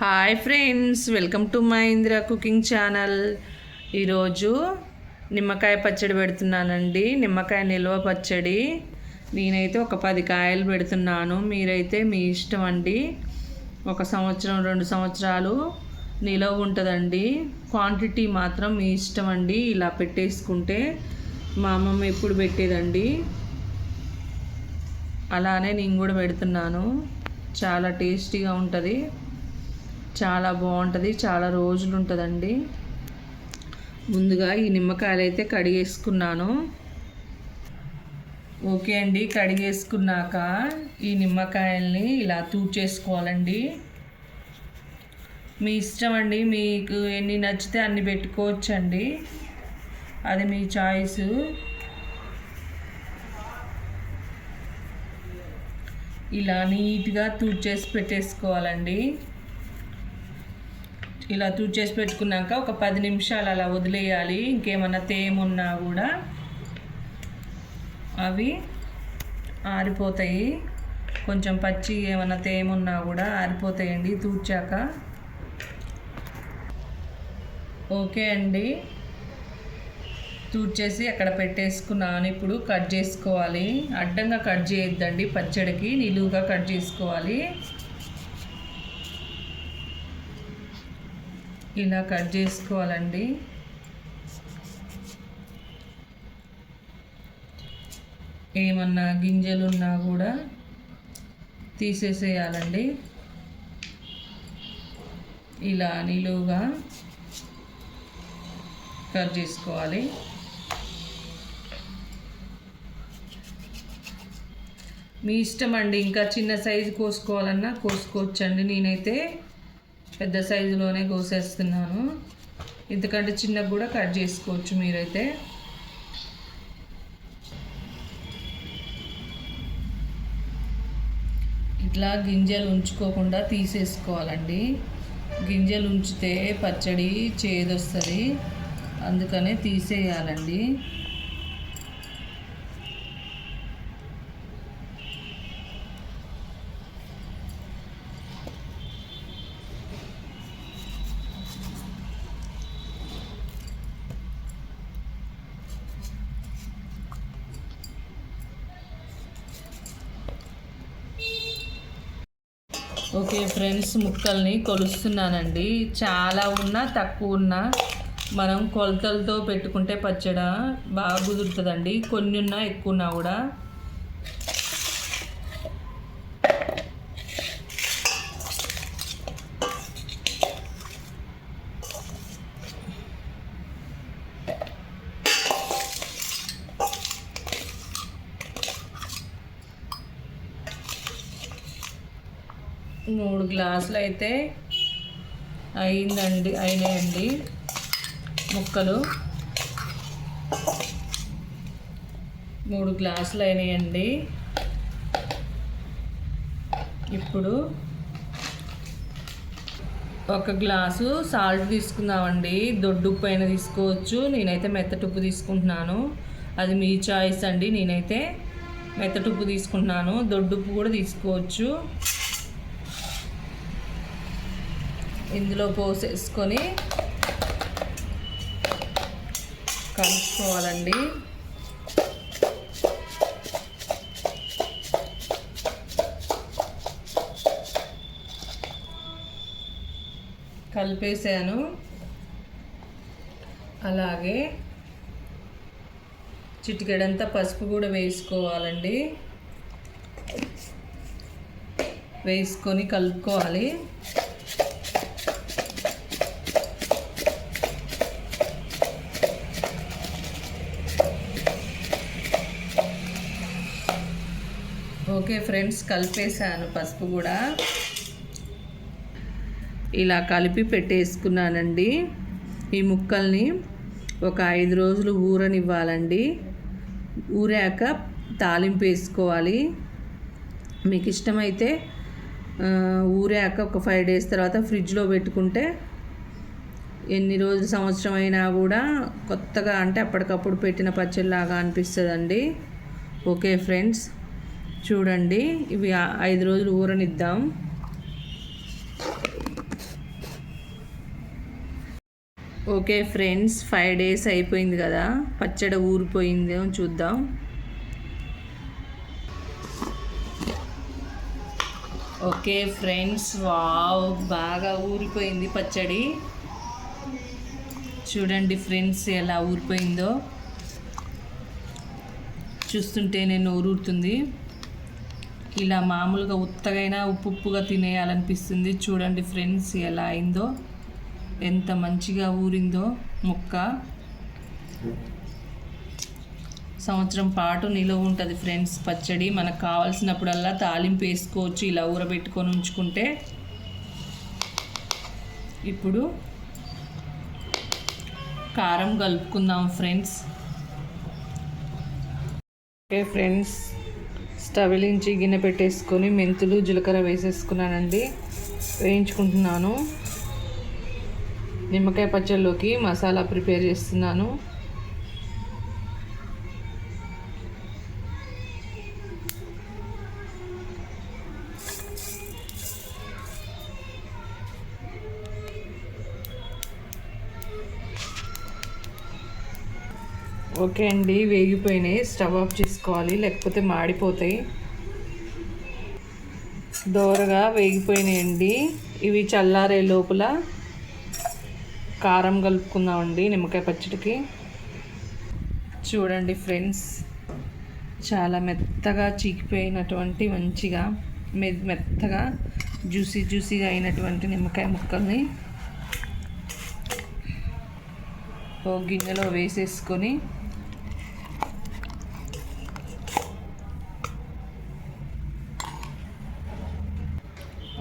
Hi friends welcome to Mahendra cooking channel ఈరోజు నిమ్మకాయ పచ్చడి పెడుతున్నానండి. నిమ్మకాయ నిల్వ పచ్చడి. నేనైతే ఒక పది కాయలు పెడుతున్నాను. మీరైతే మీ ఇష్టం అండి. ఒక సంవత్సరం రెండు సంవత్సరాలు నిలవ ఉంటుందండి. క్వాంటిటీ మాత్రం మీ ఇష్టం అండి. ఇలా పెట్టేసుకుంటే మా అమ్మమ్మ ఎప్పుడు పెట్టేదండి. అలానే నేను కూడా పెడుతున్నాను. చాలా టేస్టీగా ఉంటుంది. చాలా బాగుంటుంది చాలా రోజులు ఉంటుందండి ముందుగా ఈ నిమ్మకాయలు అయితే కడిగేసుకున్నాను. ఓకే అండి కడిగేసుకున్నాక ఈ నిమ్మకాయల్ని ఇలా తూచేసుకోవాలండి మీ ఇష్టం అండి మీకు ఎన్ని నచ్చితే అన్ని పెట్టుకోవచ్చండి. అది మీ చాయిస్. ఇలా నీట్గా తూచేసి పెట్టేసుకోవాలండి. ఇలా తుడిచేసి పెట్టుకున్నాక ఒక పది నిమిషాలు అలా వదిలేయాలి. ఇంకేమన్నా తేమున్నా కూడా అవి ఆరిపోతాయి. కొంచెం పచ్చి ఏమన్నా తేమున్నా కూడా ఆరిపోతాయండి తూడ్చాక. ఓకే అండి. తూడ్చేసి అక్కడ పెట్టేసుకున్నాను. ఇప్పుడు కట్ చేసుకోవాలి. అడ్డంగా కట్ చేయొద్దండి. పచ్చడికి నిలువుగా కట్ చేసుకోవాలి. ఇలా కట్ చేసుకోవాలండి. ఏమన్నా గింజలు ఉన్నా కూడా తీసేసేయాలండి. ఇలా నిలువుగా కట్ చేసుకోవాలి. మీ ఇష్టం అండి ఇంకా చిన్న సైజు కోసుకోవాలన్నా కోసుకోవచ్చండి. నేనైతే పెద్ద సైజులోనే కోసేస్తున్నాను. ఇంతకంటే చిన్నగా కూడా కట్ చేసుకోవచ్చు మీరైతే. ఇట్లా గింజలు ఉంచుకోకుండా తీసేసుకోవాలండి. గింజలు ఉంచితే పచ్చడి చేదొస్తుంది. అందుకనే తీసేయాలండి. ఓకే ఫ్రెండ్స్ ముక్కల్ని కొలుస్తున్నానండి. చాలా ఉన్నా తక్కువ ఉన్నా మనం కొలతలతో పెట్టుకుంటే పచ్చడ బాగా కుదురుతుందండి. కొన్ని ఉన్నా ఎక్కువ ఉన్నా కూడా. మూడు గ్లాసులు అయితే అయిందండి అయినాయండి ముక్కలు. మూడు గ్లాసులు అయినాయండి. ఇప్పుడు ఒక గ్లాసు సాల్ట్ తీసుకుందామండి. దొడ్డు ఉప్పు అయినా తీసుకోవచ్చు. నేనైతే మెత్తటుప్పు తీసుకుంటున్నాను. అది మీ చాయిస్ అండి. నేనైతే మెత్తటుప్పు తీసుకుంటున్నాను. దొడ్డుప్పు కూడా తీసుకోవచ్చు. ఇందులో పోసేసుకొని కలుపుకోవాలండి. కలిపేసాను. అలాగే చిటికెడంతా పసుపు కూడా వేసుకోవాలండి. వేసుకొని కలుపుకోవాలి. ఓకే ఫ్రెండ్స్ కలిపేసాను పసుపు కూడా. ఇలా కలిపి పెట్టేసుకున్నానండి. ఈ ముక్కల్ని ఒక ఐదు రోజులు ఊరనివ్వాలండి. ఊరాక తాలింపు వేసుకోవాలి. మీకు ఇష్టమైతే ఊరాక ఒక ఫైవ్ డేస్ తర్వాత ఫ్రిడ్జ్లో పెట్టుకుంటే ఎన్ని రోజులు సంవత్సరం అయినా కూడా కొత్తగా అంటే అప్పటికప్పుడు పెట్టిన పచ్చడిలాగా అనిపిస్తుందండి. Okay friends. చూడండి ఇవి ఐదు రోజులు ఊరనిద్దాం. ఓకే ఫ్రెండ్స్ ఫైవ్ డేస్ అయిపోయింది కదా పచ్చడి ఊరిపోయిందో చూద్దాం. ఓకే ఫ్రెండ్స్ వావ్ బాగా ఊరిపోయింది పచ్చడి. చూడండి ఫ్రెండ్స్ ఎలా ఊరిపోయిందో. చూస్తుంటే నేను ఊరుతుంది ఇలా మామూలుగా ఉత్తగైనా ఉప్పు ఉప్పుగా తినేయాలనిపిస్తుంది. చూడండి ఫ్రెండ్స్ ఎలా అయిందో. ఎంత మంచిగా ఊరిందో ముక్క. సంవత్సరం పాటు నిలువ ఉంటుంది ఫ్రెండ్స్ పచ్చడి. మనకు కావాల్సినప్పుడల్లా తాలింపు వేసుకోవచ్చు ఇలా ఊరబెట్టుకొని ఉంచుకుంటే. ఇప్పుడు కారం కలుపుకుందాం ఫ్రెండ్స్. Okay friends. స్టవ్ వెలించి గిన్నె పెట్టేసుకొని మెంతులు జీలకర్ర వేసేసుకున్నానండి. వేయించుకుంటున్నాను. నిమ్మకాయ పచ్చళ్ళలోకి మసాలా ప్రిపేర్ చేస్తున్నాను. ఓకే అండి వేగిపోయినాయి. స్టవ్ ఆఫ్ చేసుకోవాలి లేకపోతే మాడిపోతాయి. దోరగా వేగిపోయినాయండి ఇవి చల్లారే లోపల కారం కలుపుకుందామండి నిమ్మకాయ పచ్చడికి. చూడండి ఫ్రెండ్స్ చాలా మెత్తగా చీకిపోయినటువంటి మంచిగా మె మెత్తగా జ్యూసీ జ్యూసీగా అయినటువంటి నిమ్మకాయ ముక్కల్ని ఓ గిన్నెలో వేసేసుకొని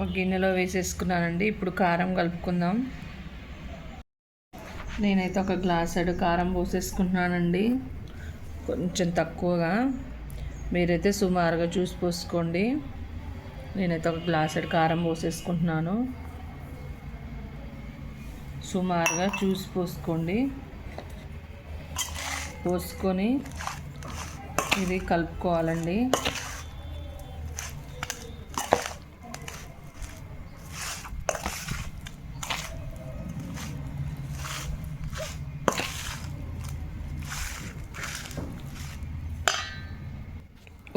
ఒక గిన్నెలో వేసేసుకున్నానండి. ఇప్పుడు కారం కలుపుకుందాం. నేనైతే ఒక గ్లాసెడు కారం పోసేసుకుంటున్నానండి. కొంచెం తక్కువగా. మీరైతే సుమారుగా చూసి పోసుకోండి. నేనైతే ఒక గ్లాసెడు కారం పోసేసుకుంటున్నాను. సుమారుగా చూసి పోసుకోండి. పోసుకొని ఇది కలుపుకోవాలండి.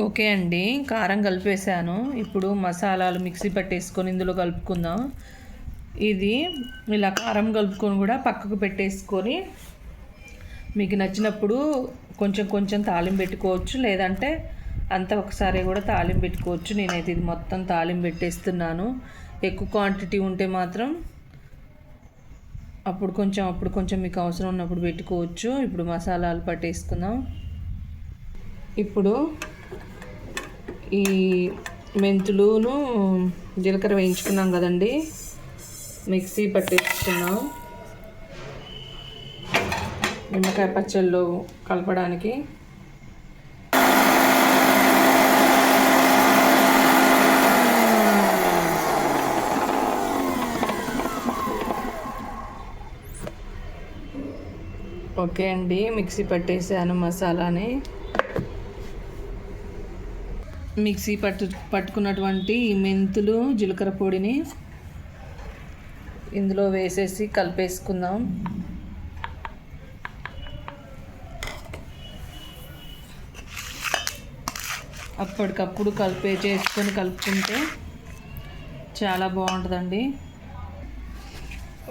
ఓకే అండి కారం కలిపేసాను ఇప్పుడు మసాలాలు మిక్సీ పట్టేసుకొని ఇందులో కలుపుకుందాం. ఇది ఇలా కారం కలుపుకొని కూడా పక్కకు పెట్టేసుకొని మీకు నచ్చినప్పుడు కొంచెం కొంచెం తాళిం పెట్టుకోవచ్చు. లేదంటే అంతా ఒకసారి కూడా తాలింపు పెట్టుకోవచ్చు. నేనైతే ఇది మొత్తం తాలింపు పెట్టేస్తున్నాను. ఎక్కువ క్వాంటిటీ ఉంటే మాత్రం అప్పుడు కొంచెం అప్పుడు కొంచెం మీకు అవసరం ఉన్నప్పుడు పెట్టుకోవచ్చు. ఇప్పుడు మసాలాలు పట్టేసుకుందాం. ఇప్పుడు ఈ మెంతులును జీలకర్ర వేయించుకున్నాం కదండి. మిక్సీ పట్టేసుకున్నాం. నిమ్మకాయ పచ్చళ్ళు కలపడానికి. ఓకే అండి మిక్సీ పట్టేసాను మసాలాని. మిక్సీ పట్టు పట్టుకున్నటువంటి మెంతులు జీలకర్ర పొడిని ఇందులో వేసేసి కలిపేసుకుందాం. అప్పటికప్పుడు కలిపే చేసుకొని కలుపుకుంటే చాలా బాగుంటుందండి.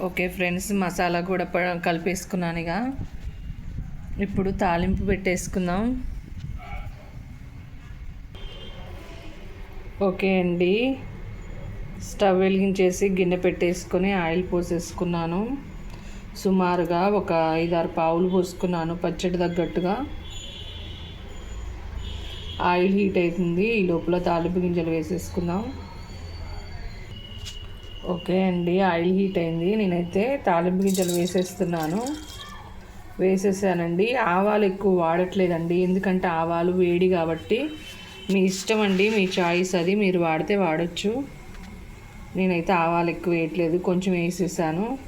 ఓకే ఫ్రెండ్స్ మసాలా కూడా కలిపేసుకున్నాను ఇక. ఇప్పుడు తాలింపు పెట్టేసుకుందాం. ఓకే అండి. స్టవ్ వెలిగించేసి గిన్నె పెట్టేసుకొని ఆయిల్ పోసేసుకున్నాను. సుమారుగా ఒక ఐదారు పావులు పోసుకున్నాను పచ్చడి తగ్గట్టుగా. ఆయిల్ హీట్ అవుతుంది. ఈ లోపల తాలింపు గింజలు వేసేసుకుందాం. ఓకే అండి ఆయిల్ హీట్ అయింది. నేనైతే తాలింపు గింజలు వేసేస్తున్నాను. వేసేసానండి. ఆవాలు ఎక్కువ వాడట్లేదండి. ఎందుకంటే ఆవాలు వేడి కాబట్టి మీ ఇష్టం అండి మీ చాయిస్ అది. మీరు వాడితే వాడచ్చు. నేనైతే ఆవాలు ఎక్కువ వేయట్లేదు కొంచెం వేసేసాను.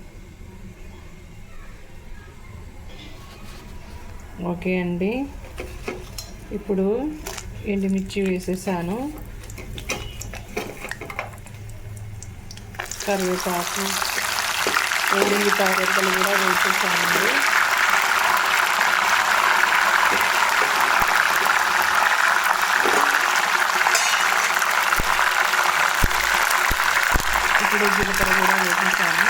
ఓకే అండి. ఇప్పుడు ఎండుమిర్చి వేసేసాను. కరివేపాకు ఉల్లిపాయ రెక్కలు కూడా వేసేసానండి. ఇప్పుడు జీలకర్ర కూడా వేసేసాను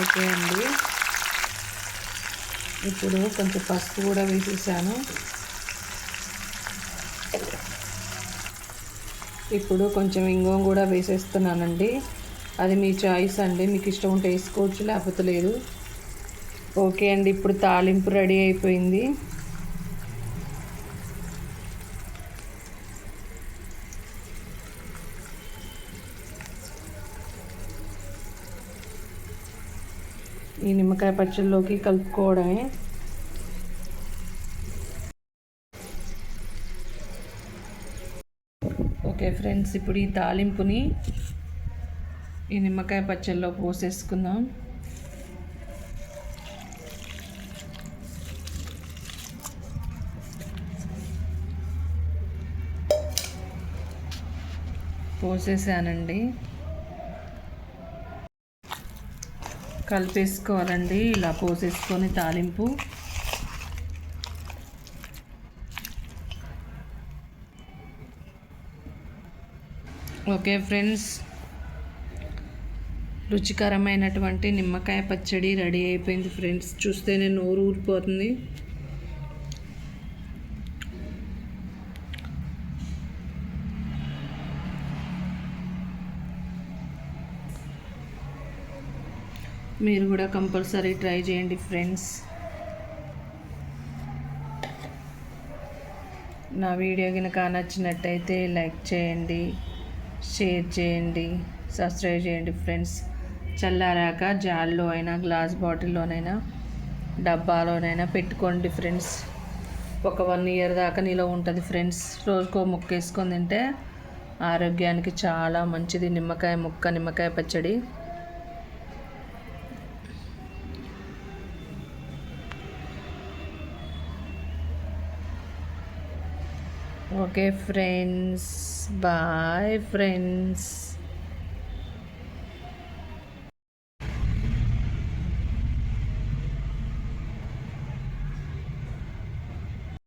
ఓకే అండి. ఇప్పుడు కొంచెం పసుపు కూడా వేసేసాను. ఇప్పుడు కొంచెం ఇంగో కూడా వేసేస్తున్నానండి. అది మీ చాయిస్ అండి. మీకు ఇష్టం ఉంటే వేసుకోవచ్చు లేకపోతే లేదు. ఓకే అండి ఇప్పుడు తాలింపు రెడీ అయిపోయింది. ఈ నిమ్మకాయ పచ్చళ్ళలోకి కలుపుకోవడమే. ఓకే ఫ్రెండ్స్ ఇప్పుడు ఈ తాలింపుని ఈ నిమ్మకాయ పచ్చళ్ళలో పోసేసుకుందాం. పోసేసానండి. కలిపేసుకోవాలండి. ఇలా పోసేసుకొని తాలింపు. ఓకే ఫ్రెండ్స్ రుచికరమైనటువంటి నిమ్మకాయ పచ్చడి రెడీ అయిపోయింది ఫ్రెండ్స్. చూస్తేనే నోరు ఊరిపోతుంది. మీరు కూడా కంపల్సరీ ట్రై చేయండి ఫ్రెండ్స్. నా వీడియో కనుక నచ్చినట్టయితే లైక్ చేయండి షేర్ చేయండి సబ్స్క్రైబ్ చేయండి ఫ్రెండ్స్. చల్లారాక జాల్లో అయినా గ్లాస్ బాటిల్లోనైనా డబ్బాలోనైనా పెట్టుకోండి ఫ్రెండ్స్. ఒక వన్ ఇయర్ దాకా నిలవ ఉంటుంది ఫ్రెండ్స్. రోజుకో ముక్క వేసుకొని తింటే ఆరోగ్యానికి చాలా మంచిది. నిమ్మకాయ ముక్క నిమ్మకాయ పచ్చడి. okay friends. Bye friends.